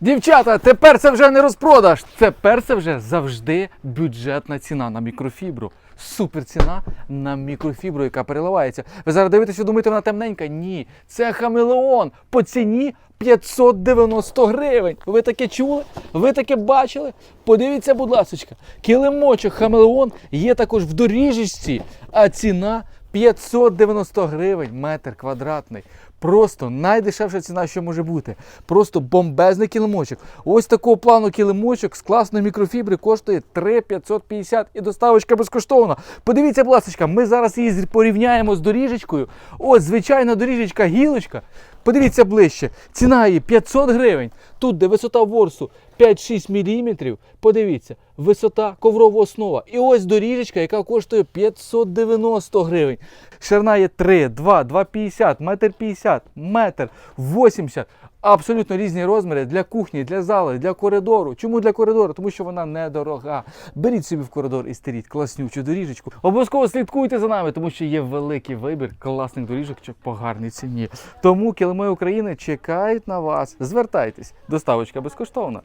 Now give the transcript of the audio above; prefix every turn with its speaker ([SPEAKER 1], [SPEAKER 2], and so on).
[SPEAKER 1] Дівчата, тепер це вже не розпродаж. Тепер це вже завжди бюджетна ціна на мікрофібру. Супер ціна на мікрофібру, яка переливається. Ви зараз дивитеся, думаєте, вона темненька? Ні. Це хамелеон по ціні 590 гривень. Ви таке чули? Ви таке бачили? Подивіться, будь ласка, килимочок хамелеон є також в доріжечці, а ціна 590 гривень метр квадратний. Просто найдешевша ціна, що може бути. Просто бомбезний килимочок. Ось такого плану килимочок з класної мікрофібри коштує 3,550 і доставочка безкоштовна. Подивіться, будь ласка, ми зараз її порівняємо з доріжечкою. Ось звичайна доріжечка гілочка. Подивіться ближче. Ціна її 500 гривень. Тут, де висота ворсу 5-6 мм, подивіться, висота коврова основа. І ось доріжечка, яка коштує 590 гривень. Ширина є 3, 2, 2,50, метр 50, метр 80. Абсолютно різні розміри для кухні, для зали, для коридору. Чому для коридору? Тому що вона недорога. Беріть собі в коридор і стеріть класнючу доріжечку. Обов'язково слідкуйте за нами, тому що є великий вибір класних доріжок по гарній ціні. Тому килими України чекають на вас. Звертайтесь, доставочка безкоштовна.